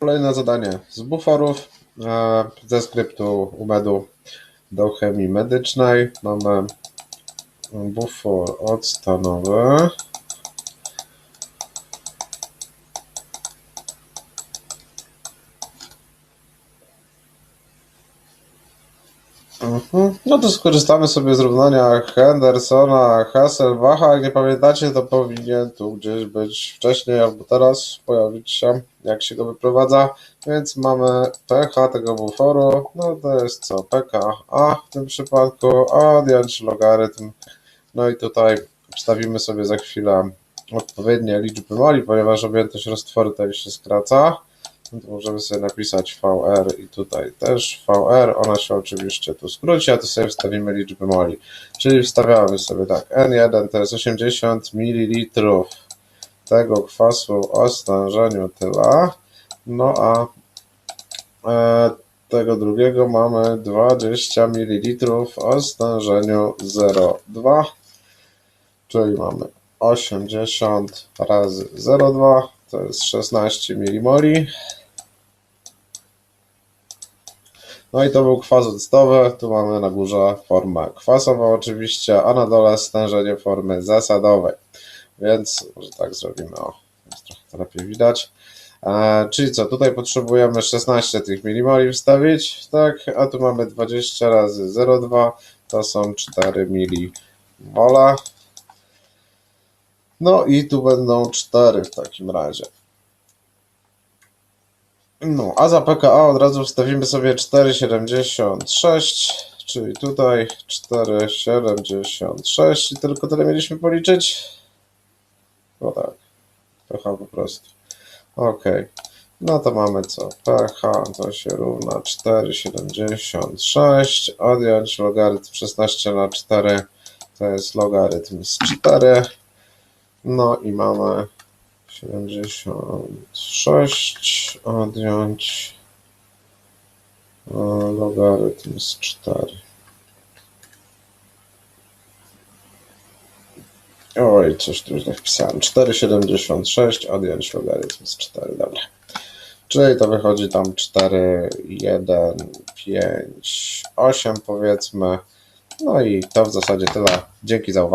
Kolejne zadanie z buforów e, ze skryptu UMED-u do chemii medycznej. Mamy bufor octanowy. Mhm. No to skorzystamy sobie z równania Hendersona, Hasselbacha. Jak nie pamiętacie, to powinien tu gdzieś być wcześniej albo teraz pojawić się, jak się go wyprowadza. Więc mamy pH tego buforu, no to jest co? pKa w tym przypadku, a odjąć logarytm. No i tutaj wstawimy sobie za chwilę odpowiednie liczby moli, ponieważ objętość roztworu tutaj się skraca. To możemy sobie napisać VR i tutaj też VR, ona się oczywiście tu skróci, a tu sobie wstawimy liczby moli. Czyli wstawiamy sobie tak, N1 to jest 80 ml tego kwasu o stężeniu tyle, no a e, tego drugiego mamy 20 ml o stężeniu 0,2, czyli mamy 80 razy 0,2 to jest 16 mmol. No i to był kwas octowy. Tu mamy na górze formę kwasową oczywiście, a na dole stężenie formy zasadowej. Więc może tak zrobimy, o, jest trochę to lepiej widać. E, czyli co, tutaj potrzebujemy 16 tych milimoli wstawić, tak, a tu mamy 20 razy 0,2, to są 4 milimola. No i tu będą 4 w takim razie. No, a za pKa od razu wstawimy sobie 4,76, czyli tutaj 4,76 i tylko tyle mieliśmy policzyć? No tak, pH po prostu. Ok, no to mamy co? pH to się równa 4,76, odjąć logarytm 16 na 4 to jest logarytm z 4, no i mamy 76 odjąć e, logarytm z 4. Oj, coś tu źle wpisałem. 4,76 odjąć logarytm z 4. Dobra. Czyli to wychodzi tam 4, 1, 5, 8 powiedzmy. No i to w zasadzie tyle. Dzięki za uwagę.